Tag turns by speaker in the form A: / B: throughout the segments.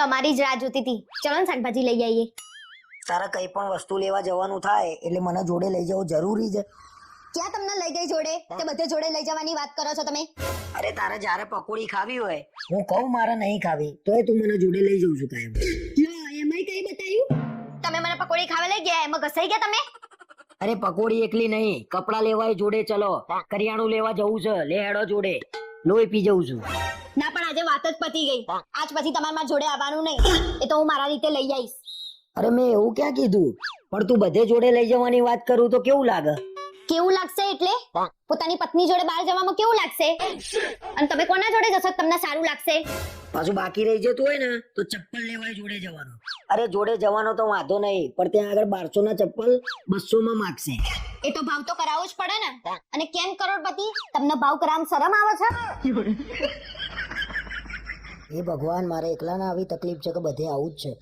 A: તમારી જ રાહ જોતી હતી. ચલો ને શાકભાજી લઈ આવીએ
B: તારે કઈ પણ વસ્તુ લેવા જવાનું થાય એટલે મને જોડે લઈ જવું જરૂરી છે.
A: ક્યાં તમને લઈ ગઈ જોડે? તે બધે જોડે લઈ જવાની વાત કરો છો તમે?
B: અરે તારે જ્યારે પકોડી ખાવી હોય હું કહું મારે નહીં ખાવી તોય તું મને જોડે લઈ જઉં છું કાયમ.
A: એમાંય કઈ બતાવ્યું તમે મને પકોડી ખાવા લઈ ગયા એમાં ઘસાઈ ગયા તમે?
B: અરે પકોડી એકલી નહીં કપડા લેવાય જોડે ચલો. કરિયાણું લેવા જવું છે લે હેડો જોડે. લોહી પી જવું છું.
A: આજે વાત જ પતી ગઈ. આજ પછી તમારે મારા જોડે આવવાનું નહીં. એ તો હું મારા રીતે લઈ આવીશ.
B: અરે મેં એવું ક્યાં કીધું? પણ તું બધે જોડે લઈ જવાની વાત કરું તો કેવું લાગે?
A: કેવું લાગશે એટલે? પોતાની પત્ની જોડે બહાર જવામાં કેવું લાગશે? અને તમે કોના જોડે જશો? તમને સારું લાગશે.
B: પાછું બાકી રહી જતું હોય ને તો ચપ્પલ લેવાય જોડે જવાનો. અરે જોડે જવાનો તો વાંધો નહીં પણ ત્યાં આગળ બારસો ના ચપ્પલ બસો માં માગશે.
A: એ તો ભાવ તો કરાવવો જ પડે ને. અને કેમ કરોડપતિ? તમને ભાવ કરાવવામાં શરમ આવે છે?
B: એ ભગવાન મારે એકલાને આવી તકલીફ છે કે બધે આવું જ છે.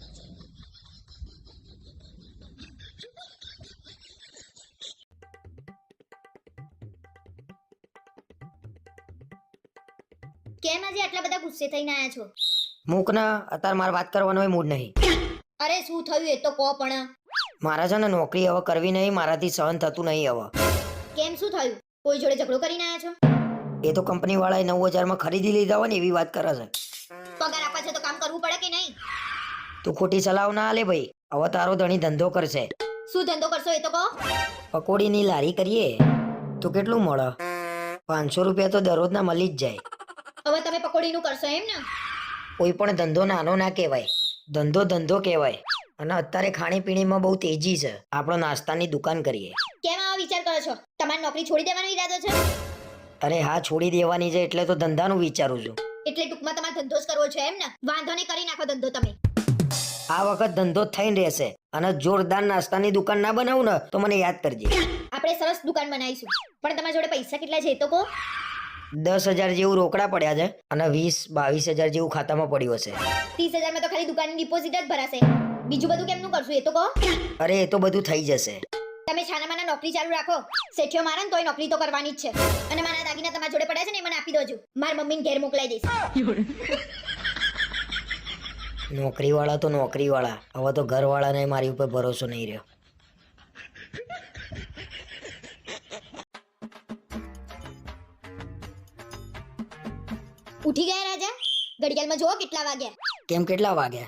A: કેમ આજે આટલા બધા ગુસ્સે થઈને આયા છો?
B: મૂક ના અત્યારે મારે વાત કરવાનો મૂડ નહીં.
A: અરે શું થયું એ તો કહો પણ.
B: મારા છે ને નોકરી હવે કરવી નહીં મારાથી સહન થતું નહીં હવે.
A: કેમ શું થયું? કોઈ જોડે ઝઘડો કરીને આયા છો?
B: એ તો કંપની વાળાએ નવ હજારમાં ખરીદી લીધા હોય ને એવી વાત કરે છે
A: પગાર આપવા છે તો કામ કરવું પડે કે નહીં
B: તું ખોટી સલાહ ના આલે ભાઈ. હવે તારો ધણી ધંધો કરશે.
A: શું ધંધો કરશો એ તો કહો.
B: પકોડીની લારી કરીએ. તો કેટલું મળે? પાંચસો રૂપિયા તો દરરોજના મળી જ જાય.
A: હવે તમે પકોડીનું કરશો એમ ને?
B: કોઈ પણ ધંધો નાનો ના કહેવાય. ધંધો ધંધો કહેવાય. અને અત્યારે ખાણીપીણીમાં બહુ તેજી છે. આપણો નાસ્તાની દુકાન કરીએ.
A: કેમ આવો વિચાર કરો છો? તમારી નોકરી છોડી દેવાનો ઈરાદો છે?
B: અરે હા છોડી દેવાની છે એટલે તો ધંધાનું વિચારું છું.
A: એટલે ટૂંકમાં તમારે ધંધો જ કરવો છે એમ ને? વાંધો નહીં કરી નાખો ધંધો તમે.
B: આ વખત ધંધો થઈ થઈને રહેશે. અને જોરદાર નાસ્તાની દુકાન ના બનાવું ને તો મને યાદ કરજે.
A: આપણે સરસ દુકાન બનાવીશું. પણ તમારા જોડે પૈસા કેટલા છે એ તો કહો.
B: દસ હજાર જેવું રોકડા પડ્યા છે અને વીસ બાવીસ હજાર જેવું ખાતામાં પડ્યું હશે.
A: ત્રીસ હજારમાં તો ખાલી દુકાનની ડિપોઝિટ જ ભરાશે. બીજું બધું કેમનું કરશું એ તો કહો.
B: અરે એ તો બધું થઈ જશે.
A: તમે છાનામાના નોકરી ચાલુ રાખો. શેઠિયો મારે ને તોય નોકરી તો કરવાની જ છે. અને મારા દાગીના તમારા જોડે પડ્યા છે ને એ મને આપી દોજો મારા મમ્મીને ઘેર મોકલાઈ દઈશ.
B: નોકરી વાળા તો નોકરી વાળા હવે તો ઘરવાળાને મારી ઉપર ભરોસો નહીં રહ્યો.
A: ઉઠી ગયા રાજા? ઘડિયાળમાં જુઓ કેટલા વાગ્યા.
B: કેમ કેટલા વાગ્યા?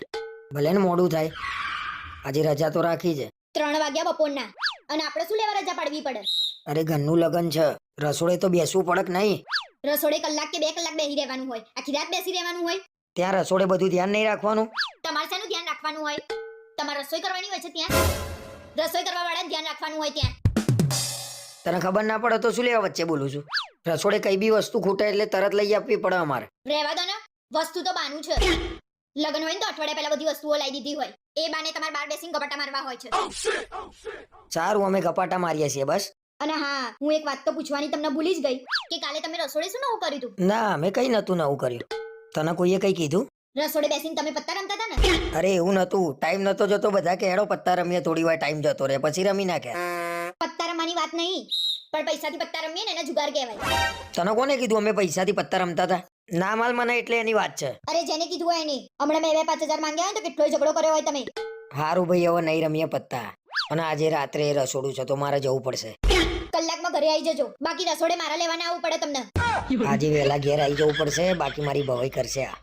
B: ભલે ને મોડું થાય. આજે રજા તો રાખી છે.
A: ત્રણ વાગ્યા બપોરના. અને આપણે શું લેવા રજા પાડવી પડે?
B: અરે ઘરનું લગન છે. રસોડે તો બેસવું પડક નહીં.
A: રસોડે કલાક કે બે કલાક બેસી રહેવાનું હોય. આખી રાત બેસી રહેવાનું હોય.
B: ત્યાં રસોડે બધું ધ્યાન નહીં રાખવાનું.
A: તમારે શાનું ધ્યાન રાખવાનું હોય? તમારે રસોઈ કરવાની હોય છે ત્યાં? રસોઈ કરવા વાળા ધ્યાન રાખવાનું હોય ત્યાં?
B: તને ખબર ના પડે તો શું લેવા વચ્ચે બોલું છું? રસોડે કઈ બી વસ્તુ ખૂટે એટલે તરત લઈ આપવી પડે અમારે.
A: રહેવા દો ને. વસ્તુ તો બાનું છે. લગ્ન હોય ને તો અઠવાડિયા પહેલા બધી વસ્તુઓ લાવી દીધી હોય. એ બાને તમારે બાર બેસીને કપાટા મારવા હોય છે.
B: સારું અમે ગપાટા મારીએ છીએ બસ.
A: અને હા હું એક વાત તો પૂછવાની તમને ભૂલી જ ગઈ કે કાલે તમે રસોડે શું નવું કર્યું હતું?
B: ના અમે કઈ નતું નવું કર્યું. તને કોઈએ કઈ કીધું?
A: રસોડે બેસીને તમે પત્તા રમતા હતા ને?
B: અરે એવું નતું ટાઈમ નતો જતો બધા કે હેડો પત્તા રમીએ થોડી વાર ટાઈમ જતો રહે પછી રમી નાખે
A: પત્તા રમવાની વાત નહીં પણ પૈસાથી પત્તા રમીએ ને એને જુગાર કહેવાય.
B: તને કોને કીધું અમે પૈસાથી પત્તા રમતા હતા? ના માલ મને એટલે એની વાત છે.
A: અરે જેને કીધું હોય એની. હમણાં મેં બે પાંચ હજાર માંગ્યા હોય તો કેટલો ઝઘડો કર્યો હોય તમે.
B: હારું ભાઈ હવે નહીં રમીએ પત્તા. અને આજે રાત્રે રસોડું છે તો મારે જવું પડશે.
A: ઘરે આવી જજો. બાકી રસોડે મારા લેવાના આવવું પડે તમને.
B: આજે વેલા ઘેર આવી જવું પડશે, બાકી મારી ભવાઈ કરશે આ.